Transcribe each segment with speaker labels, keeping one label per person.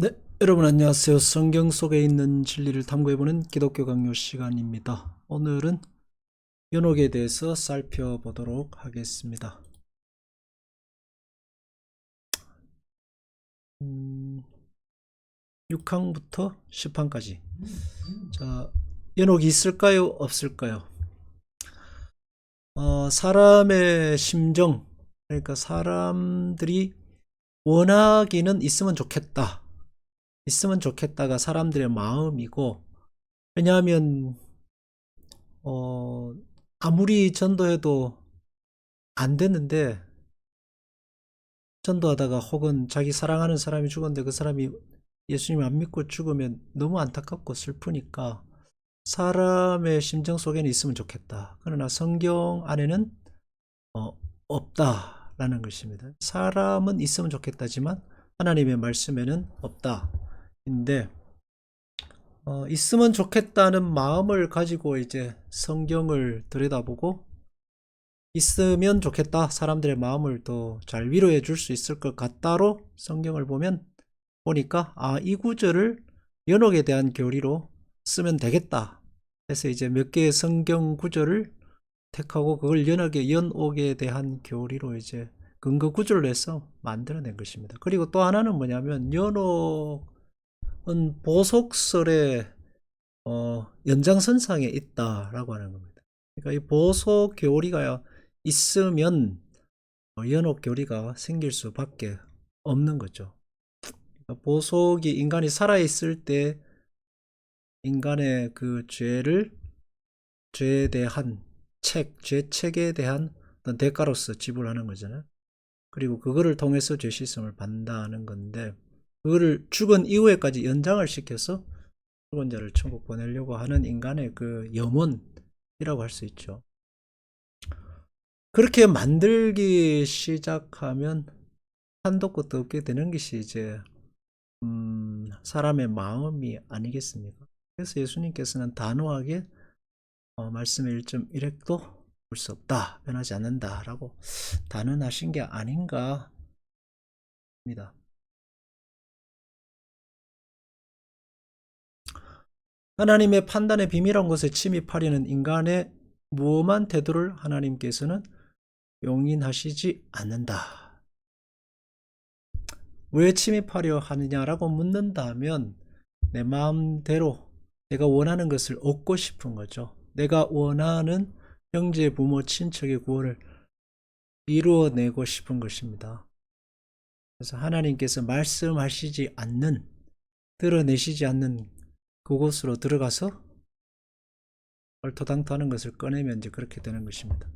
Speaker 1: 네, 여러분 안녕하세요. 성경 속에 있는 진리를 탐구해보는 기독교 강요 시간입니다. 오늘은 연옥에 대해서 살펴보도록 하겠습니다. 음, 6항부터 10항까지. 자, 연옥이 있을까요? 없을까요? 어, 사람의 심정, 그러니까 사람들이 원하기는 있으면 좋겠다. 있으면 좋겠다가 사람들의 마음이고, 왜냐하면, 어, 아무리 전도해도 안 되는데, 전도하다가 혹은 자기 사랑하는 사람이 죽었는데 그 사람이 예수님 안 믿고 죽으면 너무 안타깝고 슬프니까 사람의 심정 속에는 있으면 좋겠다. 그러나 성경 안에는 어, 없다라는 것입니다. 사람은 있으면 좋겠다지만 하나님의 말씀에는 없다. 인데 어, 있으면 좋겠다는 마음을 가지고 이제 성경을 들여다보고 있으면 좋겠다. 사람들의 마음을 더 잘 위로해 줄 수 있을 것 같다로 성경을 보면 보니까 아, 이 구절을 연옥에 대한 교리로 쓰면 되겠다. 그래서 이제 몇 개의 성경 구절을 택하고 그걸 연옥에 연옥에 대한 교리로 이제 근거 구절로 해서 만들어낸 것입니다. 그리고 또 하나는 뭐냐면 연옥은 보속설의 어, 연장선상에 있다라고 하는 겁니다. 그러니까 이 보속 교리가 있으면 어, 연옥 교리가 생길 수밖에 없는 거죠. 그러니까 보속이 인간이 살아있을 때 인간의 그 죄를 죄에 대한 책, 죄책에 대한 어떤 대가로서 지불하는 거잖아요. 그리고 그거를 통해서 죄 씻음을 받는다는 건데 그거를 죽은 이후에까지 연장을 시켜서 죽은 자를 천국 보내려고 하는 인간의 그 염원이라고 할 수 있죠. 그렇게 만들기 시작하면 한도 끝도 없게 되는 것이 이제 음, 사람의 마음이 아니겠습니까? 그래서 예수님께서는 단호하게 어, 말씀의 1.1핵도 볼 수 없다, 변하지 않는다라고 단언하신 게 아닌가 합니다. 하나님의 판단의 비밀한 곳에 침입하려는 인간의 무엄한 태도를 하나님께서는 용인하시지 않는다. 왜 침입하려 하느냐라고 묻는다면 내 마음대로 내가 원하는 것을 얻고 싶은 거죠. 내가 원하는 형제, 부모, 친척의 구원을 이루어내고 싶은 것입니다. 그래서 하나님께서 말씀하시지 않는, 드러내시지 않는 그곳으로 들어가서 얼토당토하는 것을 꺼내면 이제 그렇게 되는 것입니다.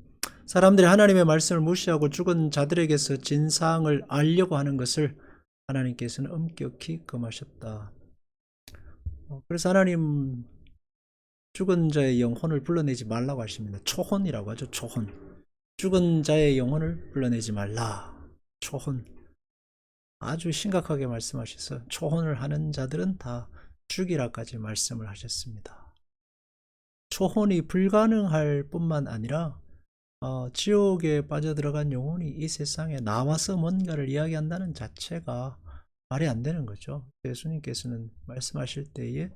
Speaker 1: 사람들이 하나님의 말씀을 무시하고 죽은 자들에게서 진상을 알려고 하는 것을 하나님께서는 엄격히 금하셨다. 어, 그래서 하나님 죽은 자의 영혼을 불러내지 말라고 하십니다. 초혼이라고 하죠. 초혼. 죽은 자의 영혼을 불러내지 말라. 초혼. 아주 심각하게 말씀하셔서 초혼을 하는 자들은 다 죽이라까지 말씀을 하셨습니다. 초혼이 불가능할 뿐만 아니라 어, 지옥에 빠져들어간 영혼이 이 세상에 나와서 뭔가를 이야기한다는 자체가 말이 안 되는 거죠. 예수님께서는 말씀하실 때에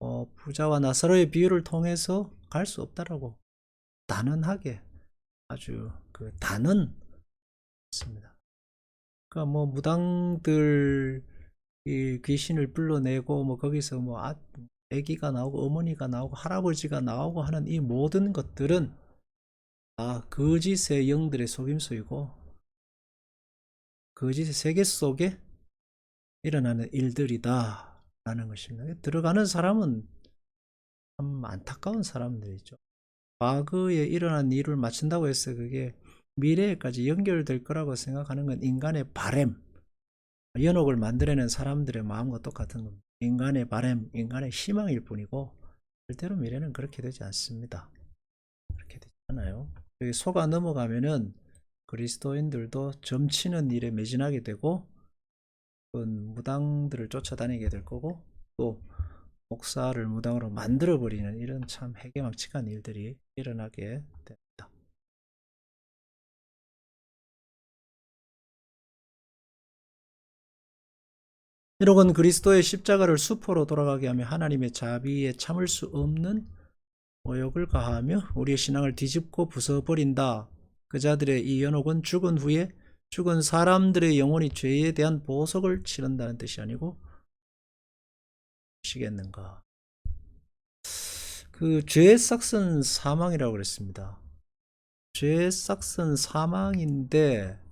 Speaker 1: 어, 부자와 나사로의 비유를 통해서 갈 수 없다라고 단언하게 아주 그 단언 습니다 그러니까 뭐 무당들 이 귀신을 불러내고 뭐 거기서 뭐 아, 아기가 나오고 어머니가 나오고 할아버지가 나오고 하는 이 모든 것들은 아 거짓의 영들의 속임수이고 거짓의 세계 속에 일어나는 일들이다 라는 것입니다. 들어가는 사람은 참 안타까운 사람들이죠. 과거에 일어난 일을 맞춘다고 해서 그게 미래에까지 연결될 거라고 생각하는 건 인간의 바램, 연옥을 만들어낸 사람들의 마음과 똑같은 겁니다. 인간의 바램, 인간의 희망일 뿐이고 절대로 미래는 그렇게 되지 않습니다. 그렇게 되지 않아요. 여기 소가 넘어가면은 그리스도인들도 점치는 일에 매진하게 되고 무당들을 쫓아다니게 될 거고 또 목사를 무당으로 만들어 버리는 이런 참 해괴망측한 일들이 일어나게 됩니다. 이러건 그리스도의 십자가를 수포로 돌아가게 하며 하나님의 자비에 참을 수 없는 모욕을 가하며 우리의 신앙을 뒤집고 부숴버린다. 그 자들의 이 연옥은 죽은 후에 죽은 사람들의 영혼이 죄에 대한 보석을 치른다는 뜻이 아니고 시겠는가? 그 죄의 싹은 사망이라고 그랬습니다. 죄의 싹은 사망인데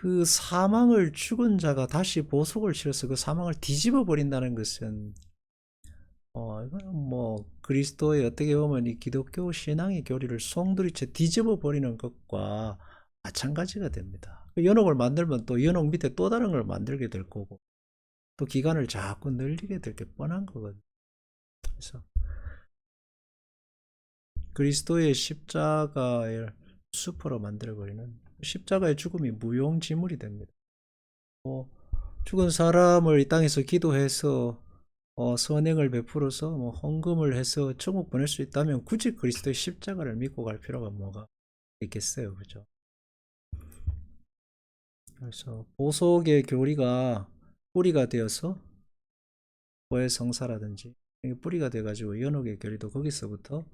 Speaker 1: 그 사망을 죽은 자가 다시 보석을 치러서 그 사망을 뒤집어 버린다는 것은 어 이거는 뭐 그리스도의 어떻게 보면 이 기독교 신앙의 교리를 송두리째 뒤집어 버리는 것과 마찬가지가 됩니다. 그 연옥을 만들면 또 연옥 밑에 또 다른 걸 만들게 될 거고 또 기간을 자꾸 늘리게 될 게 뻔한 거거든요. 그래서 그리스도의 십자가를 수포로 만들어 버리는 십자가의 죽음이 무용지물이 됩니다. 뭐 죽은 사람을 이 땅에서 기도해서 어, 선행을 베풀어서 뭐 헌금을 해서 천국 보낼 수 있다면 굳이 그리스도의 십자가를 믿고 갈 필요가 뭐가 있겠어요, 그죠? 그래서 보석의 교리가 뿌리가 되어서 보의 성사라든지 뿌리가 돼가지고 연옥의 교리도 거기서부터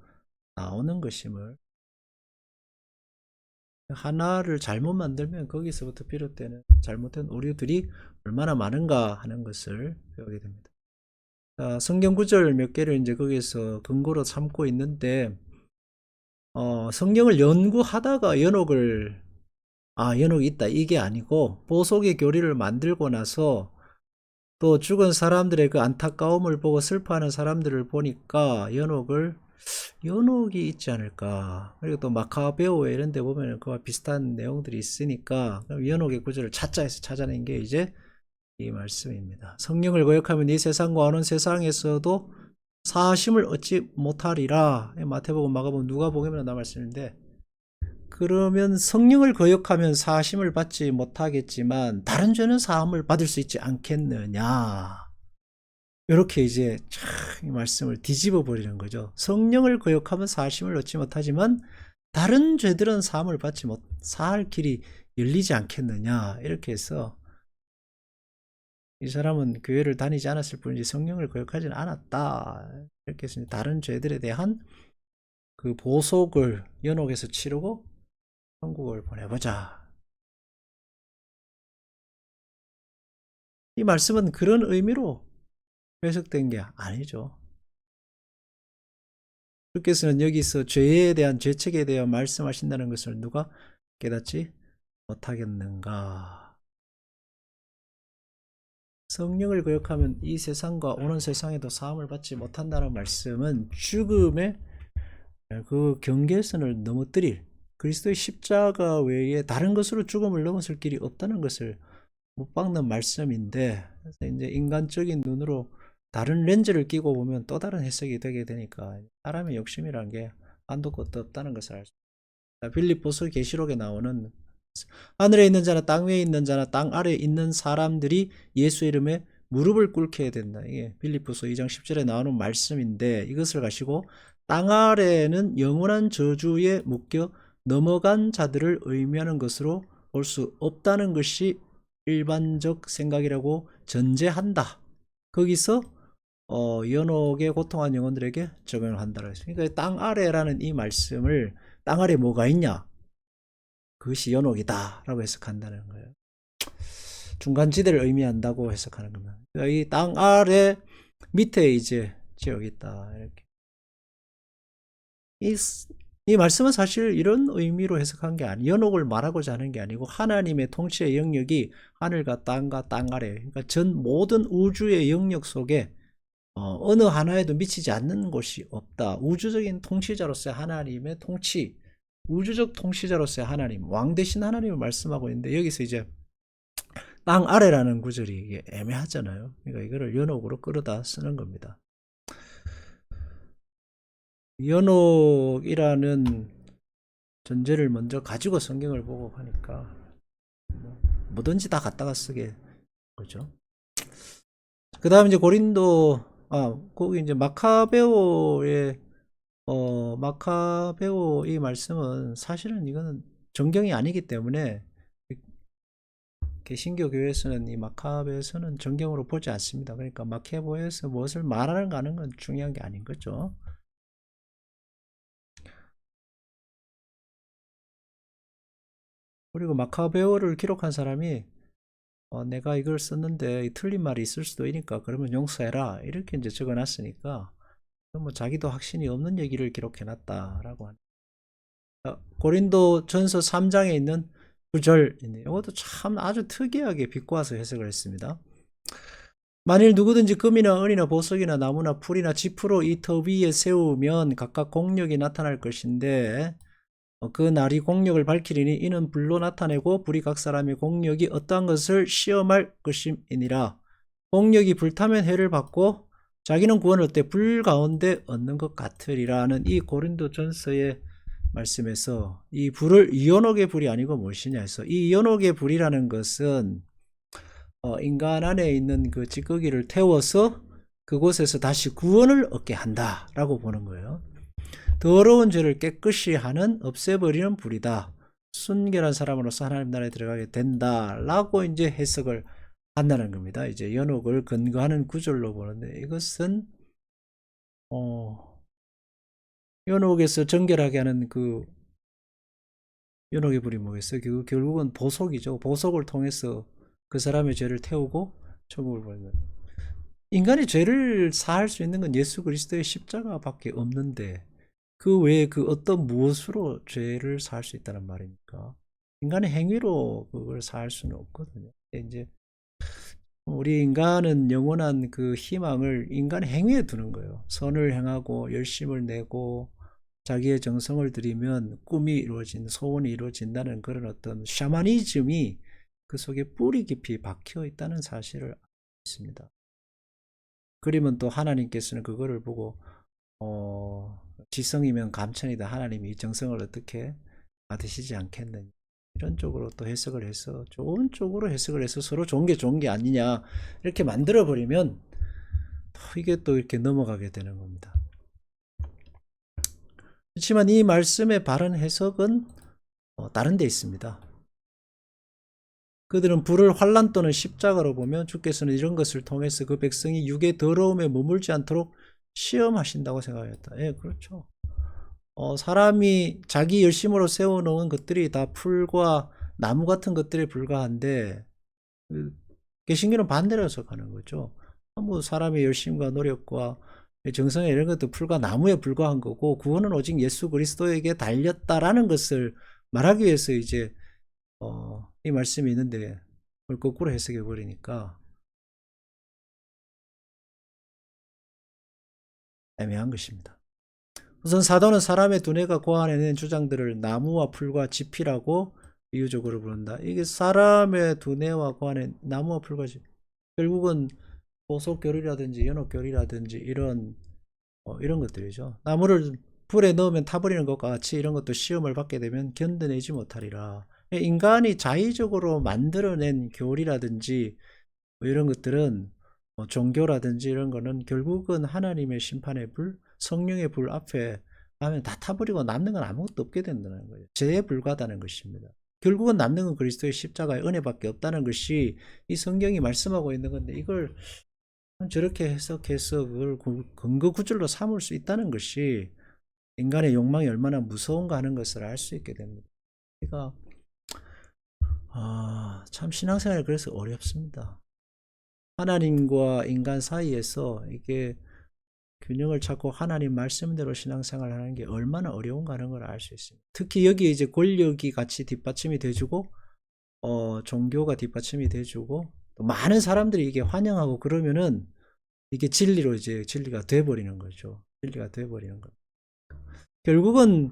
Speaker 1: 나오는 것임을 하나를 잘못 만들면 거기서부터 비롯되는 잘못된 오류들이 얼마나 많은가 하는 것을 배우게 됩니다. 자, 성경 구절 몇 개를 이제 거기서 근거로 삼고 있는데 어, 성경을 연구하다가 연옥을 아 연옥이 있다 이게 아니고 보석의 교리를 만들고 나서 또 죽은 사람들의 그 안타까움을 보고 슬퍼하는 사람들을 보니까 연옥을 연옥이 있지 않을까. 그리고 또 마카베오 이런 데 보면 그와 비슷한 내용들이 있으니까 연옥의 구절을 찾자 해서 찾아낸 게 이제 이 말씀입니다. 성령을 거역하면 이 세상과 어느 세상에서도 사심을 얻지 못하리라. 마태복음, 마가복음, 누가복음이나 나 말씀인데 그러면 성령을 거역하면 사심을 받지 못하겠지만 다른 죄는 사함을 받을 수 있지 않겠느냐. 이렇게 이제 이 말씀을 뒤집어 버리는 거죠. 성령을 거역하면 사심을 얻지 못하지만 다른 죄들은 사함을 받지 못, 사할 길이 열리지 않겠느냐. 이렇게 해서 이 사람은 교회를 다니지 않았을 뿐이지 성령을 거역하지는 않았다. 이렇게 해서 다른 죄들에 대한 그 보속을 연옥에서 치르고 천국을 보내보자. 이 말씀은 그런 의미로 해석된 게 아니죠. 주께서는 여기서 죄에 대한 죄책에 대해 말씀하신다는 것을 누가 깨닫지 못하겠는가? 성령을 거역하면 이 세상과 오는 세상에도 사함을 받지 못한다는 말씀은 죽음의 그 경계선을 넘어뜨릴 그리스도의 십자가 외에 다른 것으로 죽음을 넘어설 길이 없다는 것을 못 박는 말씀인데 이제 인간적인 눈으로 다른 렌즈를 끼고 보면 또 다른 해석이 되게 되니까 사람의 욕심이란 게 한도 끝도 없다는 것을 알 수 있습니다. 빌립보서 계시록에 나오는 하늘에 있는 자나 땅 위에 있는 자나 땅 아래에 있는 사람들이 예수 이름에 무릎을 꿇게 해야 된다. 이게 빌립보서 2장 10절에 나오는 말씀인데 이것을 가지고 땅 아래에는 영원한 저주에 묶여 넘어간 자들을 의미하는 것으로 볼 수 없다는 것이 일반적 생각이라고 전제한다. 거기서 어, 연옥에 고통한 영혼들에게 적용을 한다고 했습니다. 그러니까 땅 아래라는 이 말씀을 땅 아래 뭐가 있냐? 그것이 연옥이다. 라고 해석한다는 거예요. 중간 지대를 의미한다고 해석하는 겁니다. 그러니까 이 땅 아래 밑에 이제 지역이 있다. 이렇게. 이, 이 말씀은 사실 이런 의미로 해석한 게 아니, 연옥을 말하고자 하는 게 아니고 하나님의 통치의 영역이 하늘과 땅과 땅 아래, 그러니까 전 모든 우주의 영역 속에 어, 느 하나에도 미치지 않는 곳이 없다. 우주적인 통치자로서의 하나님의 통치, 우주적 통치자로서의 하나님, 왕 대신 하나님을 말씀하고 있는데 여기서 이제 땅 아래라는 구절이 이게 애매하잖아요. 그러니까 이거를 연옥으로 끌어다 쓰는 겁니다. 연옥이라는 전제를 먼저 가지고 성경을 보고 하니까 뭐 뭐든지 다 갖다가 쓰게 그죠. 그 다음 이제 고린도 아, 거기 이제 마카베오의 어, 마카베오 이 말씀은 사실은 이거는 정경이 아니기 때문에 개신교 교회에서는 이 마카베에서는 정경으로 보지 않습니다. 그러니까 마케보에서 무엇을 말하는가 하는 건 중요한 게 아닌 거죠. 그리고 마카베오를 기록한 사람이 어, 내가 이걸 썼는데 이 틀린 말이 있을 수도 있으니까 그러면 용서해라 이렇게 이제 적어놨으니까 뭐 자기도 확신이 없는 얘기를 기록해놨다라고 하는. 어, 고린도 전서 3장에 있는 구절인데 이것도 참 아주 특이하게 비꼬아서 해석을 했습니다. 만일 누구든지 금이나 은이나 보석이나 나무나 풀이나 지프로 이 터 위에 세우면 각각 공력이 나타날 것인데 어, 그 날이 공력을 밝히리니 이는 불로 나타내고 불이 각 사람의 공력이 어떠한 것을 시험할 것임이니라. 공력이 불타면 해를 받고 자기는 구원을 얻되 불 가운데 얻는 것 같으리라는 이 고린도 전서의 말씀에서 이 불을 이온옥의 불이 아니고 무엇이냐 해서 이 이온옥의 불이라는 것은 어, 인간 안에 있는 그 찌꺼기를 태워서 그곳에서 다시 구원을 얻게 한다라고 보는 거예요. 더러운 죄를 깨끗이 하는 없애버리는 불이다. 순결한 사람으로서 하나님 나라에 들어가게 된다라고 이제 해석을 한다는 겁니다. 이제 연옥을 근거하는 구절로 보는데 이것은 어 연옥에서 정결하게 하는 그 연옥의 불이 뭐겠어요? 그 결국은 보석이죠. 보석을 통해서 그 사람의 죄를 태우고 천국을 보는. 인간이 죄를 사할 수 있는 건 예수 그리스도의 십자가밖에 없는데 그 외에 그 어떤 무엇으로 죄를 사할 수 있다는 말입니까? 인간의 행위로 그걸 사할 수는 없거든요. 이제 우리 인간은 영원한 그 희망을 인간의 행위에 두는 거예요. 선을 행하고 열심을 내고 자기의 정성을 들이면 꿈이 이루어진 소원이 이루어진다는 그런 어떤 샤머니즘이 그 속에 뿌리 깊이 박혀 있다는 사실을 있습니다. 그러면 또 하나님께서는 그거를 보고 어, 지성이면 감천이다. 하나님이 이 정성을 어떻게 받으시지 않겠느냐. 이런 쪽으로 또 해석을 해서 좋은 쪽으로 해석을 해서 서로 좋은 게 좋은 게 아니냐 이렇게 만들어 버리면 또 이게 또 이렇게 넘어가게 되는 겁니다. 그렇지만 이 말씀의 바른 해석은 어, 다른 데 있습니다. 그들은 불을 환란 또는 십자가로 보면 주께서는 이런 것을 통해서 그 백성이 육의 더러움에 머물지 않도록 시험하신다고 생각했다. 예, 그렇죠. 어, 사람이 자기 열심으로 세워놓은 것들이 다 풀과 나무 같은 것들에 불과한데 그 개신교는 반대로 해석하는 거죠. 뭐 사람의 열심과 노력과 정성의 이런 것도 풀과 나무에 불과한 거고 구원은 오직 예수 그리스도에게 달렸다라는 것을 말하기 위해서 이제 어, 이 말씀이 있는데 그걸 거꾸로 해석해 버리니까 애매한 것입니다. 우선 사도는 사람의 두뇌가 고안해낸 주장들을 나무와 풀과 지피라고 비유적으로 부른다. 이게 사람의 두뇌와 고안해 나무와 풀과 지 결국은 보석결이라든지 연옥결이라든지 이런 어, 이런 것들이죠. 나무를 불에 넣으면 타버리는 것과 같이 이런 것도 시험을 받게 되면 견뎌내지 못하리라. 인간이 자의적으로 만들어낸 교리라든지 뭐 이런 것들은 뭐 종교라든지 이런 거는 결국은 하나님의 심판의 불, 성령의 불 앞에 가면 다 타버리고 남는 건 아무것도 없게 된다는 거예요. 죄에 불과하다는 것입니다. 결국은 남는 건 그리스도의 십자가의 은혜밖에 없다는 것이 이 성경이 말씀하고 있는 건데 이걸 저렇게 해석해서 그걸 근거 구절로 삼을 수 있다는 것이 인간의 욕망이 얼마나 무서운가 하는 것을 알 수 있게 됩니다. 그러니까 아, 참 신앙생활이 그래서 어렵습니다. 하나님과 인간 사이에서 이게 균형을 찾고 하나님 말씀대로 신앙생활을 하는 게 얼마나 어려운가 하는 걸 알 수 있습니다. 특히 여기 이제 권력이 같이 뒷받침이 돼주고, 어, 종교가 뒷받침이 돼주고, 또 많은 사람들이 이게 환영하고 그러면은 이게 진리로 이제 진리가 돼버리는 거죠. 진리가 돼버리는 거. 결국은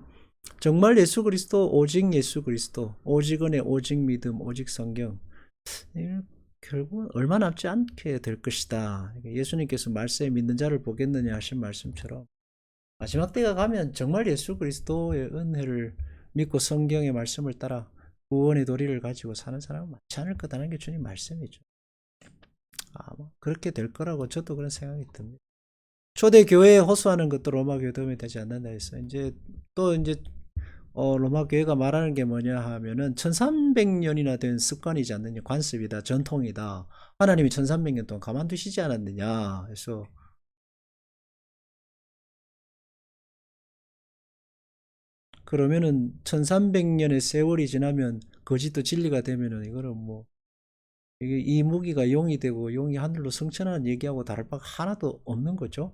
Speaker 1: 정말 예수 그리스도, 오직 예수 그리스도, 오직 은혜, 오직 믿음, 오직 성경. 결국은 얼마 남지 않게 될 것이다. 예수님께서 말씀에 믿는 자를 보겠느냐 하신 말씀처럼 마지막 때가 가면 정말 예수 그리스도의 은혜를 믿고 성경의 말씀을 따라 구원의 도리를 가지고 사는 사람은 많지 않을 거다는 게 주님 말씀이죠. 아마 그렇게 될 거라고 저도 그런 생각이 듭니다. 초대 교회에 호소하는 것도 로마 교회 도움이 되지 않는다 해서 이제 또 이제 어, 로마 교회가 말하는 게 뭐냐 하면은 1300년이나 된 습관이지 않느냐 관습이다 전통이다 하나님이 1300년 동안 가만두시지 않았느냐 해서 그러면은 1300년의 세월이 지나면 거짓도 진리가 되면은 이거는 뭐 이게 이 무기가 용이 되고 용이 하늘로 승천하는 얘기하고 다를 바가 하나도 없는 거죠.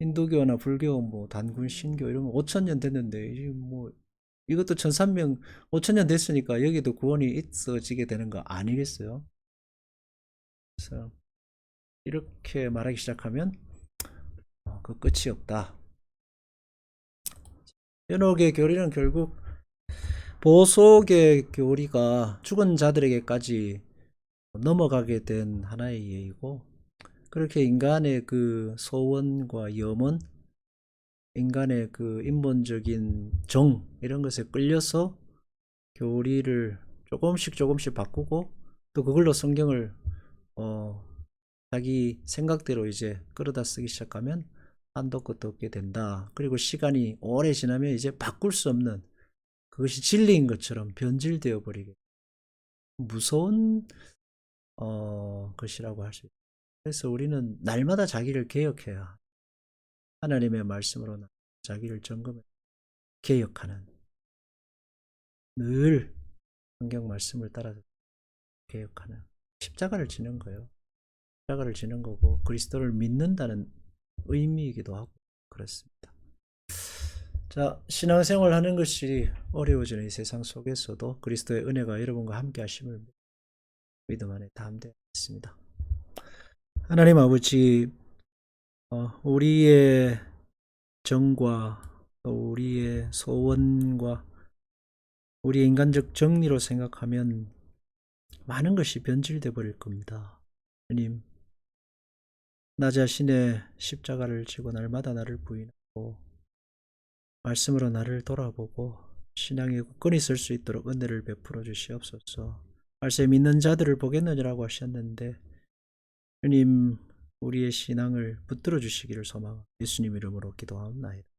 Speaker 1: 힌두교나 불교, 뭐 단군, 신교 이러면 5천 년 됐는데 이뭐 이것도 1300, 5천 년 됐으니까 여기도 구원이 있어지게 되는 거 아니겠어요? 그래서 이렇게 말하기 시작하면 어, 그 끝이 없다. 연옥의 교리는 결국 보속의 교리가 죽은 자들에게까지 넘어가게 된 하나의 예이고 그렇게 인간의 그 소원과 염원, 인간의 그 인본적인 정 이런 것에 끌려서 교리를 조금씩 조금씩 바꾸고 또 그걸로 성경을 어 자기 생각대로 이제 끌어다 쓰기 시작하면 한도 끝도 없게 된다. 그리고 시간이 오래 지나면 이제 바꿀 수 없는 그것이 진리인 것처럼 변질되어 버리게 무서운 어 것이라고 할 수 있어요. 그래서 우리는 날마다 자기를 개혁해야 하나님의 말씀으로 나- 자기를 점검해 개혁하는 늘 성경 말씀을 따라서 개혁하는 십자가를 지는 거예요. 십자가를 지는 거고 그리스도를 믿는다는 의미이기도 하고 그렇습니다. 자, 신앙생활 하는 것이 어려워지는 이 세상 속에서도 그리스도의 은혜가 여러분과 함께 하심을 믿음 안에 담대했습니다. 하나님 아버지, 어, 우리의 정과 또 우리의 소원과 우리의 인간적 정리로 생각하면 많은 것이 변질돼 버릴 겁니다. 주님, 나 자신의 십자가를 지고 날마다 나를 부인하고 말씀으로 나를 돌아보고 신앙의 굳건히 설 수 있도록 은혜를 베풀어 주시옵소서. 말씀 믿는 자들을 보겠느냐라고 하셨는데 주님 우리의 신앙을 붙들어 주시기를 소망 예수님 이름으로 기도하옵나이다.